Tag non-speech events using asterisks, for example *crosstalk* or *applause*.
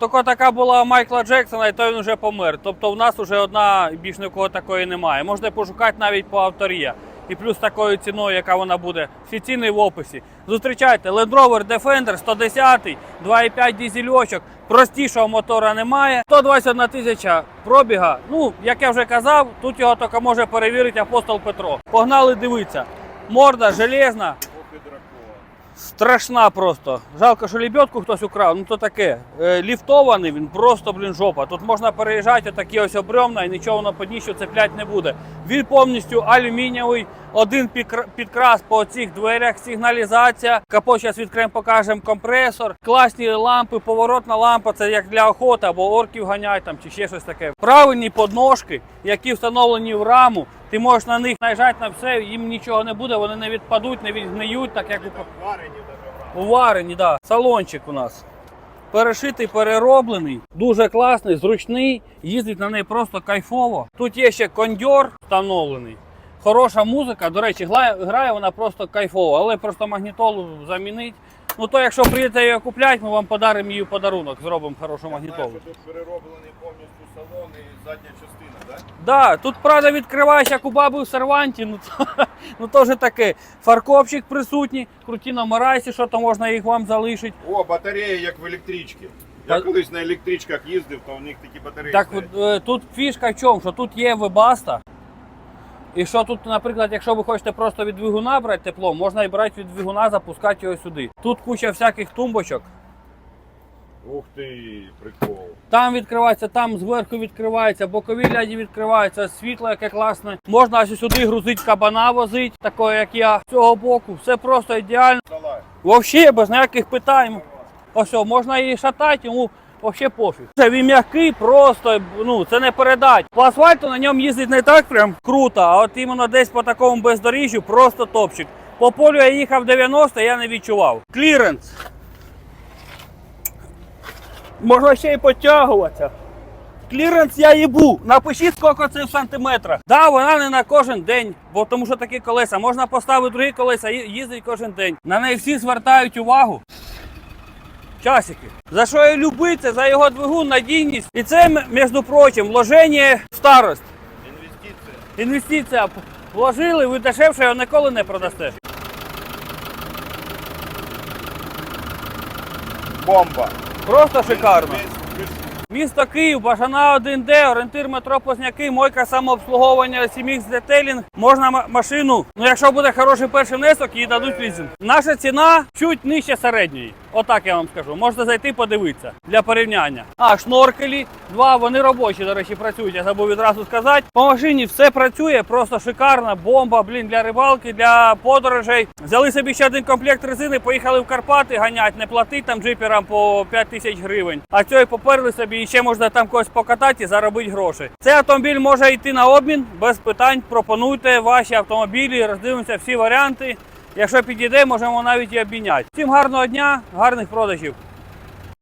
Тільки така була у Майкла Джексона, і то він вже помер. Тобто в нас вже одна більш нікого такої немає. Можете пошукати навіть по авторія. І плюс такою ціною, яка вона буде, всі ціни в описі. Зустрічайте Land Rover Defender 110, 2,5 дізельочок, простішого мотора немає. 121 тисяча пробіга. Ну, як я вже казав, тут його тільки може перевірити апостол Петро. Погнали дивитися. Морда железна. Страшна просто. Жалко, що лебедку хтось украв. Ну то таке. Е, ліфтований він просто, блін, жопа. Тут можна переїжджати отакі ось обрьомна і нічого воно під ніщо цеплять не буде. Він повністю алюмінієвий, один підкрас по цих дверях, сигналізація. Капот зараз відкриємо, покажемо компресор, класні лампи, поворотна лампа, це як для охоти або орків ганять там чи ще щось таке. Правильні подножки, які встановлені в раму. Ти можеш на них наїжджати на все, їм нічого не буде, вони не відпадуть, не відгниють, так як у Варені брав. Уварені, да. Салончик у нас. Перешитий, перероблений, дуже класний, зручний. Їздить на неї просто кайфово. Тут є ще кондьор встановлений. Хороша музика. До речі, грає вона просто кайфово, але просто магнітолу замінить. Ну то якщо прийдете її купляти, ми вам подаримо її подарунок, зробимо хорошу магнітолу. тут перероблений повністю салон і задня частина, так? Да, тут правда відкриваєш, як у баби в серванті. Ну то, *laughs* ну то вже таке. Фаркопчик присутній, круті якщо що, то можна їх вам залишити. О, батарея як в електричці. Я колись на електричках їздив, то у них такі батареї. Так стоять. от, е, тут фішка в чому, що тут є вебаста. І що тут, наприклад, якщо ви хочете просто від двигуна брати тепло, можна і брати від двигуна, запускати його сюди. Тут куча всяких тумбочок. Ух ти, прикол. Там відкривається, там зверху відкривається, бокові ляді відкриваються, світло яке класне. Можна ось сюди грузити кабана возити, такого як я. З цього боку. Все просто ідеально. Давай. Взагалі без ніяких питань. Ось можна її шатати, йому взагалі пофіг. Це він м'який, просто ну це не передать. По асфальту на ньому їздить не так прям круто, а от іменно десь по такому бездоріжжю просто топчик. По полю я їхав 90, я не відчував. Кліренс. Можна ще й потягуватися. Кліренс я їбу. Напишіть, скільки це в сантиметрах. Да, вона не на кожен день, бо тому що такі колеса. Можна поставити другі колеса їздить кожен день. На неї всі звертають увагу. Часики. За що я люблю, це за його двигун, надійність. І це, між прочим, вложення в старость. Інвестиція. Інвестиція. Вложили, ви дешевше його ніколи не продасте. Бомба. Просто шикарно. Місто Київ, Бажана 1Д, орієнтир метро Позняки, мойка самообслуговування, Сімікс детелінг. Можна машину. Ну якщо буде хороший перший внесок, їй дадуть лізинг. Наша ціна чуть нижче середньої. Отак я вам скажу. Можете зайти подивитися для порівняння. А шноркелі, два, вони робочі, до речі, працюють. Я забув відразу сказати. По машині все працює, просто шикарна бомба, блін, для рибалки, для подорожей. Взяли собі ще один комплект резини, поїхали в Карпати ганять, не платить там джиперам по 5 тисяч гривень. А цього поперли собі і ще можна там когось покатати і заробити гроші. Цей автомобіль може йти на обмін без питань. Пропонуйте ваші автомобілі, роздивимося всі варіанти. Якщо підійде, можемо навіть і обміняти. Всім гарного дня, гарних продажів.